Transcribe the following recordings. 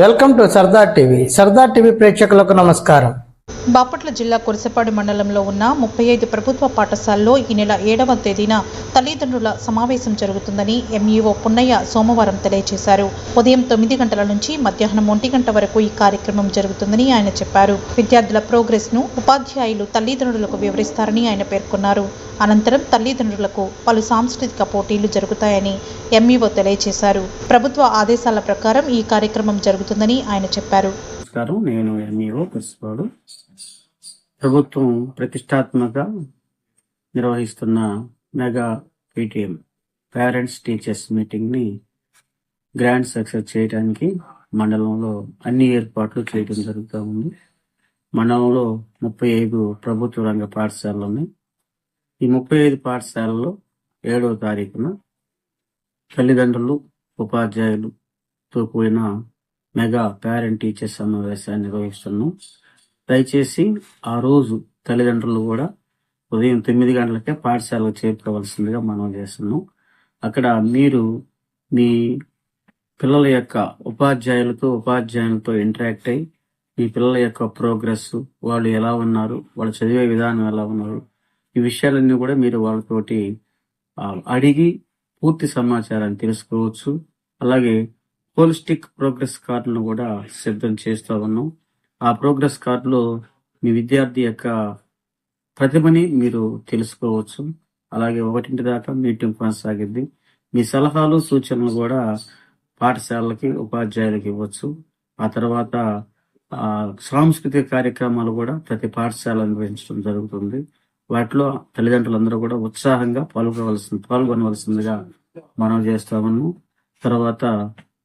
Welcome to Sardar TV. Sardar TV ప్రేక్షకులకు నమస్కారం. బాపట్ల జిల్లా కురసపాడు మండలంలో ఉన్న ముప్పై ఐదు ప్రభుత్వ పాఠశాలలో ఈ నెల ఏడవ తేదీన తల్లిదండ్రుల సమావేశం జరుగుతుందని ఎంఈఓ పున్నయ్య సోమవారం తెలియజేశారు. ఉదయం తొమ్మిది గంటల నుంచి మధ్యాహ్నం ఒంటి గంట వరకు ఈ కార్యక్రమం జరుగుతుందని ఆయన చెప్పారు. విద్యార్థుల ప్రోగ్రెస్ను ఉపాధ్యాయులు తల్లిదండ్రులకు వివరిస్తారని ఆయన పేర్కొన్నారు. అనంతరం తల్లిదండ్రులకు పలు సాంస్కృతిక పోటీలు జరుగుతాయని ఎంఈఓ తెలియజేశారు. ప్రభుత్వ ఆదేశాల ప్రకారం ఈ కార్యక్రమం జరుగుతుందని ఆయన చెప్పారు. నమస్కారం. నేను ఎంఈఓ ప్రభుత్వం ప్రతిష్టాత్మక నిర్వహిస్తున్న మెగా పేటిఎం పేరెంట్స్ టీచర్స్ మీటింగ్ని గ్రాండ్ సక్సెస్ చేయడానికి మండలంలో అన్ని ఏర్పాట్లు చేయడం జరుగుతూ ఉంది. మండలంలో ముప్పై ఐదు ప్రభుత్వ రంగ పాఠశాలలు ఉన్నాయి. ఈ ముప్పై ఐదు పాఠశాలలో ఏడవ తారీఖున తల్లిదండ్రులు ఉపాధ్యాయులతో కూడిన మెగా పేరెంట్ టీచర్ సమావేశాన్ని నిర్వహిస్తున్నాం. దయచేసి ఆ రోజు తల్లిదండ్రులు కూడా ఉదయం తొమ్మిది గంటలకే పాఠశాలకు చేరుకోవాల్సిందిగా మనం చేస్తున్నాం. అక్కడ మీరు మీ పిల్లల యొక్క ఉపాధ్యాయులతో ఉపాధ్యాయులతో ఇంటరాక్ట్ అయ్యి మీ పిల్లల యొక్క ప్రోగ్రెస్ వాళ్ళు ఎలా ఉన్నారు వాళ్ళు చదివే విధానం ఎలా ఉన్నారు ఈ విషయాలన్నీ కూడా మీరు వాళ్ళతోటి అడిగి పూర్తి సమాచారాన్ని తెలుసుకోవచ్చు. అలాగే హోలిస్టిక్ ప్రోగ్రెస్ కార్డును కూడా సిద్ధం చేస్తూ ఉన్నాం. ఆ ప్రోగ్రెస్ కార్డులో మీ విద్యార్థి యొక్క ప్రతిభని మీరు తెలుసుకోవచ్చు. అలాగే ఒకటింటి దాకా మీటింగ్ కొనసాగింది మీ సలహాలు సూచనలు కూడా పాఠశాలలకి ఉపాధ్యాయులకి ఇవ్వచ్చు. ఆ తర్వాత సాంస్కృతిక కార్యక్రమాలు కూడా ప్రతి పాఠశాల నిర్వహించడం జరుగుతుంది. వాటిలో తల్లిదండ్రులందరూ కూడా ఉత్సాహంగా పాల్గొవలసింది పాల్గొనవలసిందిగా మనం చేస్తామను. తర్వాత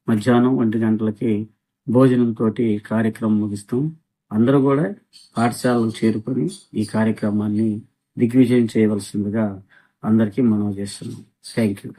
మధ్యాహ్నం ఒంటి గంటలకి భోజనంతో కార్యక్రమం ముగిస్తాం. అందరూ కూడా పాఠశాలకు చేరుకొని ఈ కార్యక్రమాన్ని దిగ్విజయం చేయవలసిందిగా అందరికీ మనం చేస్తున్నాం. Thank you.